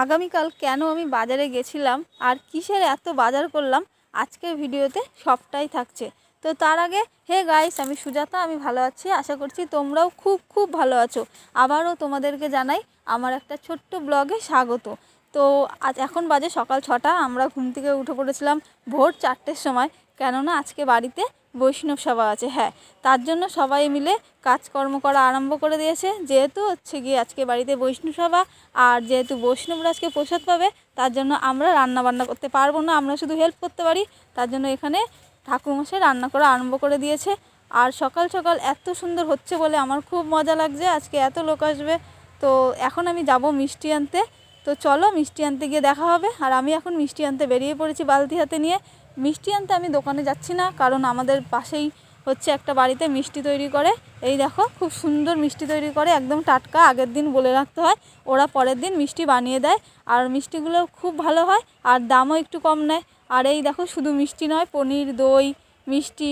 আগামীকাল কেন আমি বাজারে গেছিলাম আর কিসের এত বাজার করলাম, আজকের ভিডিওতে সবটাই থাকছে। তো তার আগে, হে গাইস আমি সুজাতা, আমি ভালো আছি, আশা করছি তোমরাও খুব খুব ভালো আছো। আবারও তোমাদেরকে জানাই, আমার একটা ছোট্ট ব্লগে স্বাগত। তো আজ এখন বাজে সকাল ছটা, আমরা ঘুম থেকে উঠে পড়েছিলাম ভোর চারটের সময়। কেননা আজকে বাড়িতে বৈষ্ণব সভা আছে হ্যাঁ। তার জন্য সবাই মিলে কাজকর্ম করা আরম্ভ করে দিয়েছে। যেহেতু হচ্ছে গিয়ে আজকে বাড়িতে বৈষ্ণব সভা, আর যেহেতু বৈষ্ণবরা আজকে প্রসাদ পাবে, তার জন্য আমরা রান্না বান্না করতে পারব না, আমরা শুধু হেল্প করতে পারি। তার জন্য এখানে ঠাকুরমশাই রান্না করা আরম্ভ করে দিয়েছে। আর সকাল সকাল এত সুন্দর হচ্ছে বলে আমার খুব মজা লাগছে, আজকে এত লোক আসবে। তো এখন আমি যাব মিষ্টি আনতে। তো চলো মিষ্টি আনতে গিয়ে দেখা হবে। আর আমি এখন মিষ্টি আনতে বেরিয়ে পড়েছি বালতি হাতে নিয়ে। মিষ্টি আনতে আমি দোকানে যাচ্ছি না, কারণ আমাদের পাশেই হচ্ছে একটা বাড়িতে মিষ্টি তৈরি করে। এই দেখো, খুব সুন্দর মিষ্টি তৈরি করে, একদম টাটকা, আগের দিন বলে রাখতে হয়। ওরা পরের দিন মিষ্টি বানিয়ে দেয়, আর মিষ্টিগুলো খুব ভালো হয়, আর দামও একটু কম নেয়। আর এই দেখো, শুধু মিষ্টি নয়, পনির, দই, মিষ্টি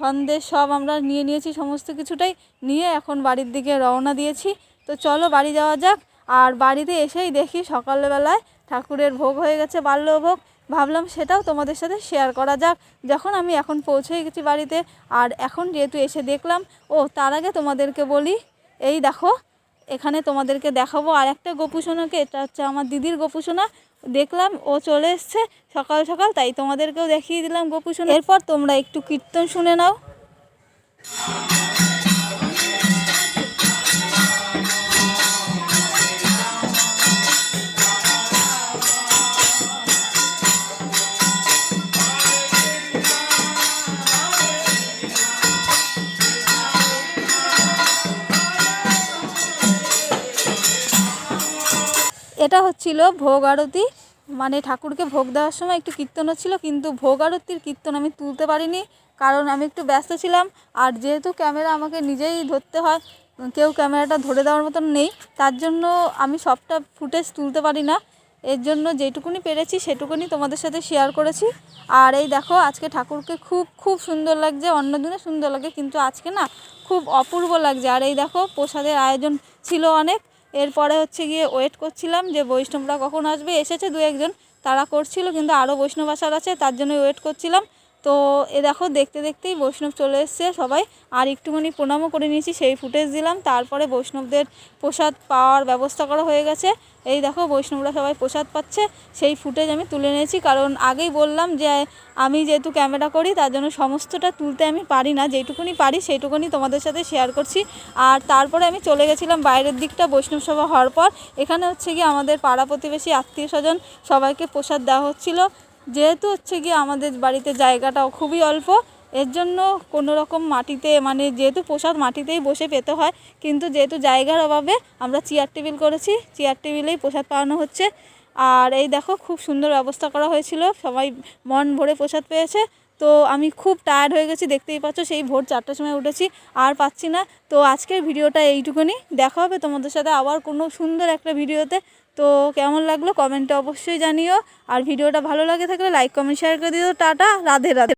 সন্দেশ সব আমরা নিয়ে নিয়েছি সমস্ত কিছুটাই। নিয়ে এখন বাড়ির দিকে রওনা দিয়েছি। তো চলো বাড়ি যাওয়া যাক। আর বাড়িতে এসেই দেখি সকালবেলায় ঠাকুরের ভোগ হয়ে গেছে, বাল্যভোগ। ভাবলাম সেটাও তোমাদের সাথে শেয়ার করা যাক। যখন আমি এখন পৌঁছে গেছি বাড়িতে, আর এখন যেহেতু এসে দেখলাম, ও, তার আগে তোমাদেরকে বলি, এই দেখো, এখানে তোমাদেরকে দেখাবো আর একটা গোপুসোনাকে, এটা হচ্ছে আমার দিদির গোপুসোনা। দেখলাম ও চলে এসছে সকাল সকাল, তাই তোমাদেরকেও দেখিয়ে দিলাম গোপুসোনা। এরপর তোমরা একটু কীর্তন শুনে নাও। এটা হচ্ছিল ভোগ আরতি। মানে ঠাকুরকে ভোগ দেওয়ার সময় একটু কীর্তন হচ্ছিল, কিন্তু ভোগ আরতির কীর্তন আমি তুলতে পারিনি, কারণ আমি একটু ব্যস্ত ছিলাম। আর যেহেতু ক্যামেরা আমাকে নিজেই ধরতে হয়, কেউ ক্যামেরাটা ধরে দেওয়ার মতন নেই, তার জন্য আমি সবটা ফুটেজ তুলতে পারি না। এর জন্য যেটুকুনি পেরেছি সেটুকুনি তোমাদের সাথে শেয়ার করেছি। আর এই দেখো, আজকে ঠাকুরকে খুব খুব সুন্দর লাগছে অন্য দিনে সুন্দর লাগে, কিন্তু আজকে না খুব অপূর্ব লাগছে। আর এই দেখো, প্রসাদের আয়োজন ছিল অনেক এরপরে হচ্ছে গিয়ে ওয়েট করছিলাম যে বৈষ্ণবরা কখন আসবে, এসেছে দু একজন তারা করছিল, কিন্তু আরও বৈষ্ণব আসার আছে, তার জন্য ওয়েট করছিলাম। তো এ দেখো, দেখতে দেখতেই বৈষ্ণব চলে এসছে সবাই। আর একটুখানি প্রণামও করে নিয়েছি, সেই ফুটেজ দিলাম। তারপরে বৈষ্ণবদের প্রসাদ পাওয়ার ব্যবস্থা করা হয়ে গেছে। এই দেখো, বৈষ্ণবরা সবাই প্রসাদ পাচ্ছে। সেই ফুটেজ আমি তুলে নিয়েছি, কারণ আগেই বললাম যে, আমি যেহেতু ক্যামেরা করি, তার জন্য সমস্তটা তুলতে আমি পারি না। যেটুকুনি পারি, সেইটুকুনি তোমাদের সাথে শেয়ার করছি। আর তারপরে আমি চলে গেছিলাম বাইরের দিকটা, বৈষ্ণব সভা হওয়ার পর। এখানে হচ্ছে গিয়ে আমাদের পাড়া প্রতিবেশী, আত্মীয় স্বজন সবাইকে প্রসাদ দেওয়া হচ্ছিল। যেহেতু হচ্ছে গিয়ে আমাদের বাড়িতে জায়গাটাও খুবই অল্প, এর জন্য কোনো রকম মাটিতে মানে যেহেতু প্রসাদ মাটিতেই বসে পেতে হয়, কিন্তু যেহেতু জায়গার অভাবে আমরা চেয়ার টেবিল করেছি চেয়ার টেবিলেই প্রসাদ পাওয়ানো হচ্ছে। আর এই দেখো খুব সুন্দর ব্যবস্থা করা হয়েছিল, সবাই মন ভরে প্রসাদ পেয়েছে। তো আমি খুব টায়ার্ড হয়ে গেছি, দেখতেই পাচ্ছ সেই ভোর চারটার সময় উঠেছি, আর পাচ্ছি না। তো আজকের ভিডিওটা এইটুকুনি, দেখা হবে তোমাদের সাথে আবার কোনো সুন্দর একটা ভিডিওতে। তো কেমন লাগল কমেন্টে অবশ্যই জানিও, আর ভিডিওটা ভালো লাগে থাকলে লাইক কমেন্ট শেয়ার করে দিও। টাটা, রাধে রাধে।